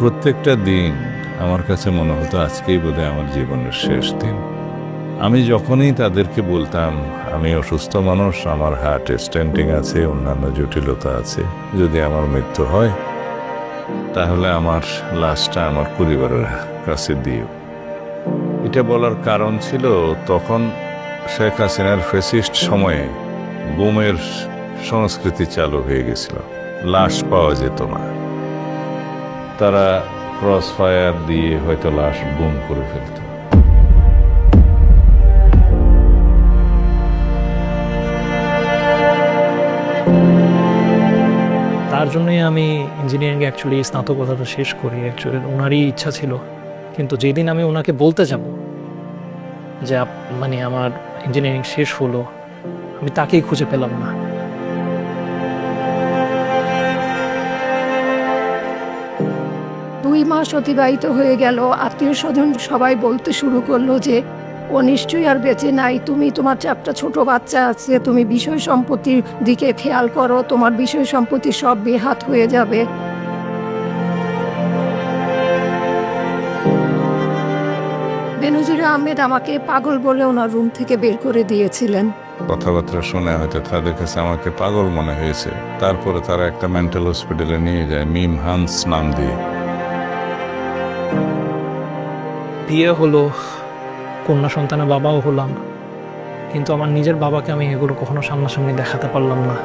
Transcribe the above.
প্রত্যেকটা দিন আমার কাছে মনে হতো আজকেই বোধহয় আমার জীবনের শেষ দিন। আমি যখনই তাদেরকে বলতাম, আমি অসুস্থ মানুষ, আমার হার্ট স্ট্যান্ডিং আছে, অন্যান্য জটিলতা আছে, যদি আমার মৃত্যু হয়, তাহলে আমার লাশটা আমার পরিবারের কাছে দিও। এটা বলার কারণ ছিল তখন শেখ হাসিনার ফেসিস্ট সময়ে গুমের সংস্কৃতি চালু হয়ে গেছিল। লাশ পাওয়া যেত না। তারা ক্রস ফায়ার দিয়ে হয়তো লাশ গুম করে ফেলত। তার জন্যই আমি ইঞ্জিনিয়ারিং অ্যাকচুয়ালি স্নাতকতাটা শেষ করি। অ্যাকচুয়ালি ওনারই ইচ্ছা ছিল। কিন্তু যেদিন আমি ওনাকে বলতে যাব যে মানে আমার ইঞ্জিনিয়ারিং শেষ হলো, আমি তাকেই খুঁজে পেলাম না। দুই মাস অতিবাহিত হয়ে গেল। আত্মীয় স্বজন সবাই বলতে শুরু করল যে, ও নিশ্চয়ই আর বেঁচে নাই। তুমি তোমার চারটা ছোট বাচ্চা আছে। তুমি বিষয় সম্পত্তির দিকে খেয়াল করো। তোমার বিষয় সম্পত্তি সব বেহাত হয়ে যাবে। বেনজির আহমেদ আমাকে পাগল বলে ওনার রুম থেকে বের করে দিয়েছিলেন। কথাবার্তা শুনে হয়তো তাদের কাছে আমাকে পাগল মনে হয়েছে। তারপরে তারা একটা মেন্টাল হসপিটালে নিয়ে যায়, মিম হান্স নাম দিয়ে। বিয়ে হলো, কন্যা সন্তানের বাবাও হলাম। কিন্তু আমার নিজের বাবাকে আমি এগুলো কখনো সামনাসামনি দেখাতে পারলাম না।